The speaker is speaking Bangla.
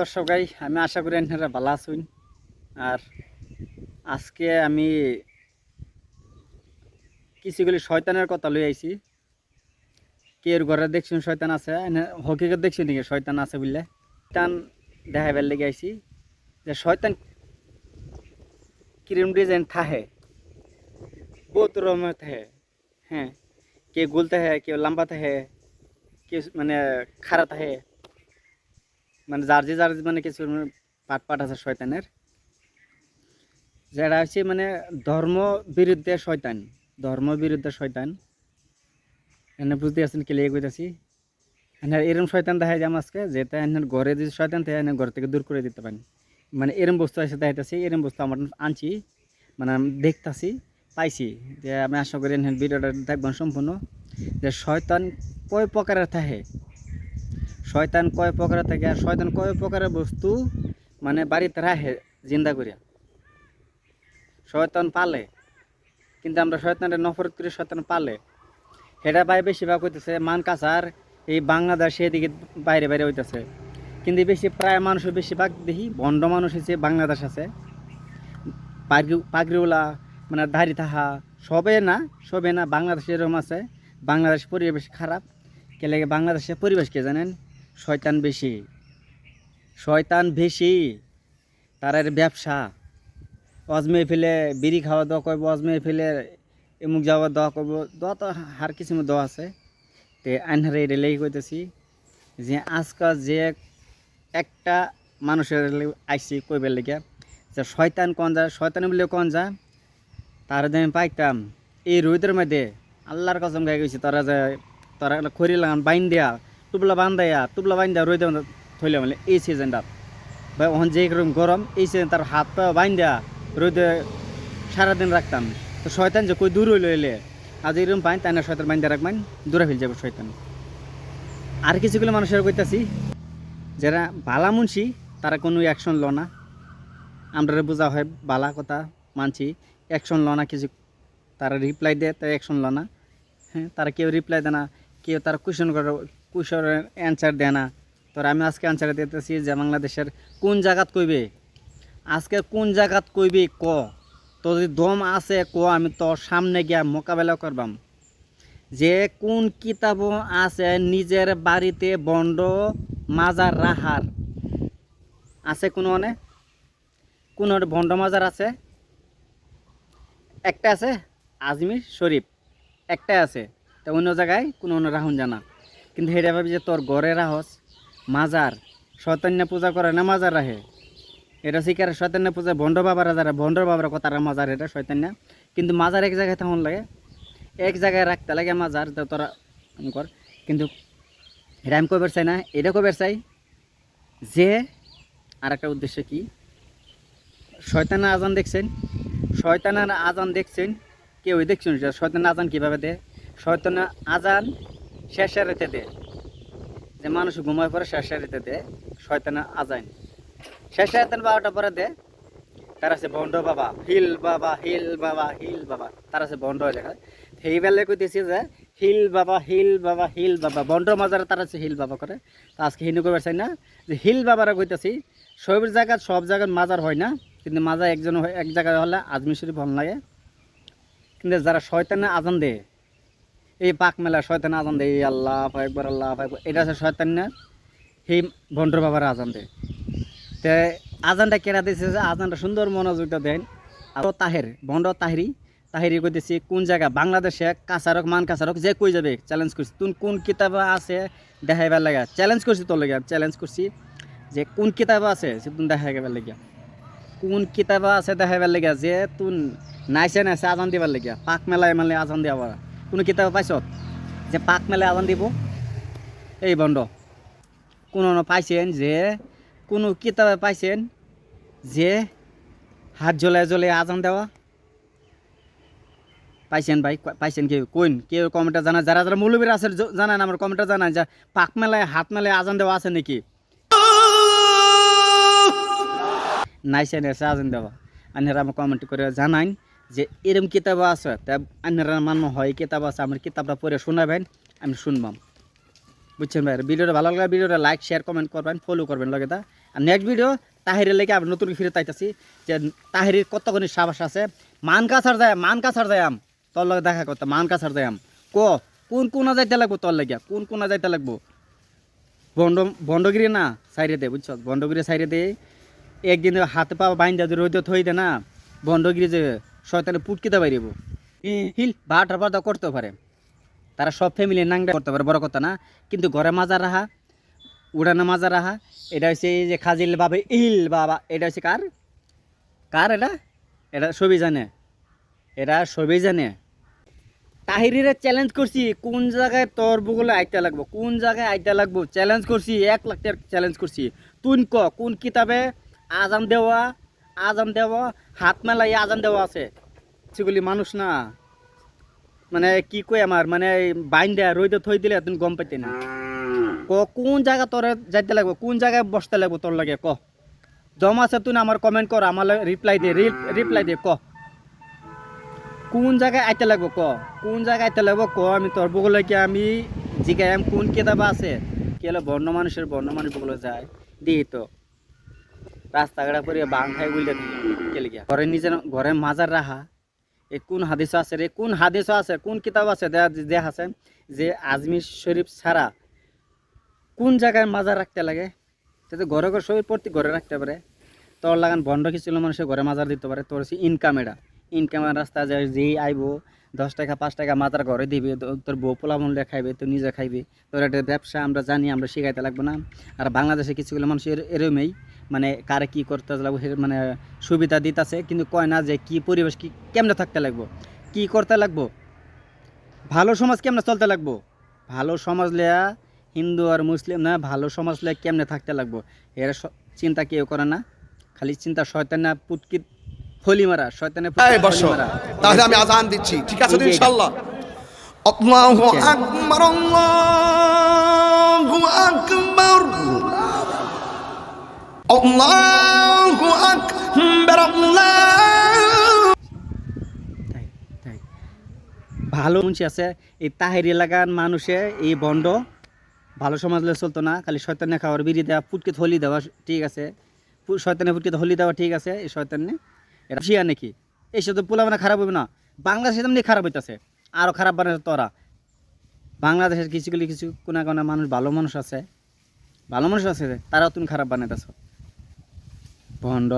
দর্শক ভাই, আমি আশা করি আপনারা ভালো আছেন। আর আজকে আমি কিছুগুলি শয়তানের কথা লই আইছি। কের ঘরে দেখছেন শয়তান আছে হকিকত দেখছি নাকি শয়তান আছে বুঝলে শয়তান দেখাইবার লেগে আইছি যে শয়তান কিরম ডিজাইন থাহে, বহুত রকমের থাহে হ্যাঁ কে গোল থাহে, কেউ লম্বা থাহে, কেউ মানে খাড়া থাহে। মানে জার্জি জার্জি মানে কিছু মানে পাট পাট আছে শয়তানের। যেটা হচ্ছে মানে ধর্ম বিরুদ্ধে শয়তান, ধর্ম বিরুদ্ধে শয়তান। এনে বুঝতে আছেন কি লেগে কইতাছি? এনার এরম শয়তান দেখা যায় আজকে যেটা এনার ঘরে যদি শয়তান থাকে এনার ঘর থেকে দূর করে দিতে পারেন। মানে এরম বস্তু আছে দেখাইতেছি, এরম বস্তু আমার আনছি মানে দেখতাছি, পাইছি। যে আমি আশা করি ভিডিওটা দেখবেন সম্পূর্ণ। যে শয়তান কয় প্রকারের থাকে? শয়তান কয় প্রকারের থাকে আর শয়তান কয় প্রকারের বস্তু? মানে বাড়িতে রাখে জিন্দা করিয়া। শয়তান পালে, কিন্তু আমরা শয়তানের নফরত করে, শয়তান পালে। সেটা ভাই বেশিরভাগ হইতেছে মান কাছার এই বাংলাদেশ এদিকে বাইরে বাইরে হইতেছে। কিন্তু বেশি প্রায় মানুষের বেশিরভাগ দেখি ভণ্ড মানুষ হচ্ছে বাংলাদেশ আছে। পাগরি পাগরিওলা মানে দাড়ি থাহা সবে না সবে না বাংলাদেশ এরকম আছে। বাংলাদেশ পরিবেশ খারাপ। কে লাগে বাংলাদেশের পরিবেশকে জানেন? শয়তান বেশি। শয়তান বেশি, তারার ব্যবসা। অজমে ফেলে বিড়ি খাওয়া দাওয়া করব অজমে ফেলে এমুক যাওয়া দোয়া করব। দোয়া তো হার কিছু দোয়া আছে। তে আনহারে রেলেই কইতেছি যে আজকাল যে একটা মানুষের আইসি কইবার লেগে যে শয়তান কন যা শয়তান বলে কন যা তার আমি পাইতাম, এই রোদের মধ্যে আল্লাহর কসম গাই গেছি তারা যে তারা খড়ি লাগান, বাইন দেয়া টুবলা বান্ধাইয়া টুবলা বাইন দেয়া রোদে থইলে মানে এই সিজনটা বা ওখান যে রকম গরম, এই সিজন তার হাত পা দেয়া রোদে সারাদিন রাখতাম। তো শয়তান যে কই দূর হইলে এলে? আজ এরকম পাইন, তাই না শয়তান দিয়ে রাখবেন? দূরে ফেল যাবে শয়তান। আর কিছুগুলো মানুষের কইতাছি, যারা ভালা মুন্সি, তারা কোনো অ্যাকশন ল না। আমরা বোঝা হয়, বালা কথা মানছি। অ্যাকশন ল না, কিছু তারা রিপ্লাই দেয়, তাই অ্যাকশন ল না। হ্যাঁ তারা কেউ রিপ্লাই দেয় না, কেউ তারা কুশন করে কুশনের অ্যান্সার দেয় না। তো আমি আজকে অ্যান্সার দিতেছি যে বাংলাদেশের কোন জায়গাত কইবে? আজকে কোন জায়গাত কইবে ক? তো যদি দম আছে ক, আমি তোর সামনে গিয়া মোকাবেলা করবাম। যে কোন কিতাব আছে নিজের বাড়িতে বন্ড মাজার রাহার। আছে কোনো মানে? কোন বন্ড মাজার আছে? একটা আছে, আজমির শরীফ। একটা আছে। তা অন্য জায়গায় কোনো রাহুন জানা। কিন্তু হেটা ভাবি যে তোর ঘরে রাহস, মাজার শতান্য পূজা করে না মাজার রাহে? এটা শিকার শতান্য পূজা, ভণ্ড বাবারা যারা, ভণ্ড বাবারা কথার মাজার, এটা শৈতান্য কিন্তু মাজার এক জায়গায় থাকুন লাগে, এক জায়গায় রাখতে লাগে মাজার তোরা কর। কিন্তু এটা আমি কবার চাই না, এটা কবার চাই যে আর একটা উদ্দেশ্য কি? শয়তানের আজান দেখছেন? শয়তানের আজান দেখছেন? কেউ দেখছেন শয়তানের আজান কীভাবে দেয়? শয়তানের আজান শেষের রেতে দেয়। যে মানুষ ঘুমায় পরে শেষের রেতে দেয়, শয়তানের আজান। শেষের রাতের বারোটা পরে দেয়, তার আছে বন্ড বাবা, হিল বাবা হিল বাবা হিল বাবা, তার আছে বন্ড লেখা সেই বেলায় কইতেছি যে, হিল বাবা হিল বাবা হিল বাবা, বন্ড মাজারে তার আছে হিল বাবা করে। তা আজকে হিন্দু কবার চাই না? যে হিল বাবারা কইতেছি সব জায়গায় সব জায়গায় মাজার হয় না, কিন্তু মাজার একজন এক জায়গায় হলে আজমি শরীফ ভালো লাগে। কিন্তু যারা শয়তানে আজান দেয় এই পাক মেলা শয়তানে আজান দেয় আল্লাহ একবার আল্লাহ একবার। এটা আছে শয়তানের সেই ভণ্ড বাবার আজান দেয়। তে আজানটা কেনা দিয়েছে যে আজানটা সুন্দর মনোযোগটা দেন। আর তাহের, ভণ্ড তাহেরি তাহেরি কইতেছি, কোন জায়গা? বাংলাদেশে কাছারক মান কাছারক যে কই যাবে চ্যালেঞ্জ করছি। তুই কোন কিতাব আছে, দেখাইবার লাগে চ্যালেঞ্জ করছি তোর লাগে চ্যালেঞ্জ করছি যে কোন কিতাব আছে সে তুমি দেখাইবার লাগে কোন কিতাব আছে, দেখাইবার লাগে যে তুই নাইছে নাইছে আজান দিবার লাগে পাক মেলায় মানে আজান দিয়া কোনো কিতাব পাইছ? যে পাক মেলায় আজান দিব। এই বন্ধ। কোনো পাইছেন যে, কোনো কিতাবে পাইছেন যে হাত জ্বলায় জ্বলে আজান দেওয়া? পাইছেন ভাই পাইছেন কেউ? কোন? কেউ কমেন্টে জানা যারা যারা মৌলবীর আছে জানান আমার কমেন্টে জানান যে পাক মেলায়, হাত মেলায় আজান দেওয়া আছে নাকি? নাইছে নাইছে আজান দেওয়া। আন্যারা আমার কমেন্ট করে জানান যে এরম কিতাব আছে, তা আন্যারা মান্য হয় কিতাব আছে, আমার কিতাবটা পড়ে শোনাবেন, আমি শুনবাম বুঝছেন ভাই? ভিডিওটা ভালো লাগলে ভিডিওটা লাইক শেয়ার কমেন্ট করবেন ফলো করবেন লগে তা আর নেক্সট ভিডিও তাহিরের লেগে আবার নতুন ফিরে তাইতাছি, যে তাহিরের কতক্ষণি সাবাস আছে। মান কাছার যায়, মান কাছার যায় আম। তোর লগে দেখা করতে, মান কাছার যায় আম। ক, কোন কোনা যাইতে লাগবো তোর লাগিয়া কোন কোনা যাইতে লাগবো? বন্ড, বন্ডগিরি না সাইরে দে, বুঝছ? বন্ডগিরি সাইরে দে। একদিন হাতে পা বাইন্দা রোদে থই দে না। বন্ডগিরি যে শয়তানে পুটকিতে পারিব হিল বাটার বাটা করতে পারে। তারা সব ফ্যামিলি নাংটা করতে পারে, বড় কথা না। কিন্তু ঘরে মাজা রাহা, উড়ানো মাজা রাহা, এটা হচ্ছে এই যে খাজিল বাবা ইল বাবা, এটা হচ্ছে কার? কার এটা? এটা সবই জানে। এরা সবই জানে। তাহিরিরে চ্যালেঞ্জ করছি, কোন জায়গায় তোর বগুলো আইতে লাগবো? কোন জায়গায় আইতে লাগবো? চ্যালেঞ্জ করছি, এক লাখ টাকার চ্যালেঞ্জ করছি। তুই ক, কোন কিতাবে আজান দেওয়া আজান দেওয়া, হাত মেলাই আজান দেওয়া আছে। সেগুলি মানুষ না। মানে কি কই আমার মানে বাইন দেয়া রইতে থই দিলে তুমি গম পাইতে না। ক, কোন জায়গা তোর যাইতে লাগবো, কোন জায়গায় বসতে লাগবো তোর লাগে, ক। জমা আছে তুই আমার কমেন্ট কর, আমার রিপ্লাই দে রিপ্লাই দে, ক। কোন জায়গায় আইতে লাগবো, ক। কোন জায়গায় আইতে লাগবো, ক, আমি তোর বগলে কি আমি জিগাইম কোন কেতাবা আছে। কি হলো বর্ণ মানুষের বর্ণ মানুষ বগলে যায়। দিই তো। রাস্তাঘাটা করে বাং খাই বুঝলে কেলে গিয়া? ঘরে নিজের ঘরে মাজার রাহা, এ কোন হাদিস আছে রে? কোন হাদিস আছে, কোন কিতাব আছে? দেয়া আছে যে আজমির শরীফ ছাড়া কোন জায়গায় মাজার রাখতে লাগে? যাতে ঘরে ঘর শরীর প্রতি ঘরে রাখতে পারে। তোর লাগান বন্ধ কিছু মানুষের ঘরে মাজার দিতে পারে। তোর হচ্ছে ইনকাম এটা ইনকামের রাস্তা যে যেই আইবো, দশ টাকা, পাঁচ টাকা মাজার ঘরে দিবে তোর বউ পোলা মূল্যে খাইবে তুই নিজে খাইবে। তোর একটা ব্যবসা আমরা জানি, আমরা শিখাইতে লাগবে না। আর বাংলাদেশে কিছুগুলো মানুষ এর- এরমই। মানে কারে কি করতে লাগবো মানে সুবিধা দিতেছে কিন্তু কয় না যে কি পরিবেশ কি কেমনে থাকতে লাগবো? কি করতে লাগবো? ভালো সমাজ কেমনে চলতে লাগবো? ভালো সমাজ লেয়া হিন্দু আর মুসলিম না ভালো সমাজ লেয়া কেমনে থাকতে লাগবো? এর চিন্তা কেউ করে না। খালি চিন্তা শয়তানা পুটকি ফলি মারা শয়তানে তাহলে আমি আজান দিচ্ছি ঠিক আছে। ইনশাল্লাহ আল্লাহু আকবার আল্লাহু আকবার আল্লাহু আকবার ভালো মুন্সি আছে, এই তাহের এলাকার মানুষে এই বন্ড, ভালো সমাজ চলতো না, খালি শয়তানে খাওয়ার বিড়ি দেওয়া, পুটকে হলি দেওয়া, ঠিক আছে। শয়তানে পুটকে হলি দেওয়া ঠিক আছে, এই শয়তানে এটা শিয়া নাকি? এই সাথে পোলা মানে খারাপ হবে না। বাংলাদেশে তেমনি খারাপ হইতেছে আরও খারাপ বানাচ্ছে তোরা। বাংলাদেশের কিছু কিছু কোনা কোনা মানুষ ভালো মানুষ আছে। ভালো মানুষ আছে, তারাও তুমি খারাপ বানাইতেছ। ভণ্ড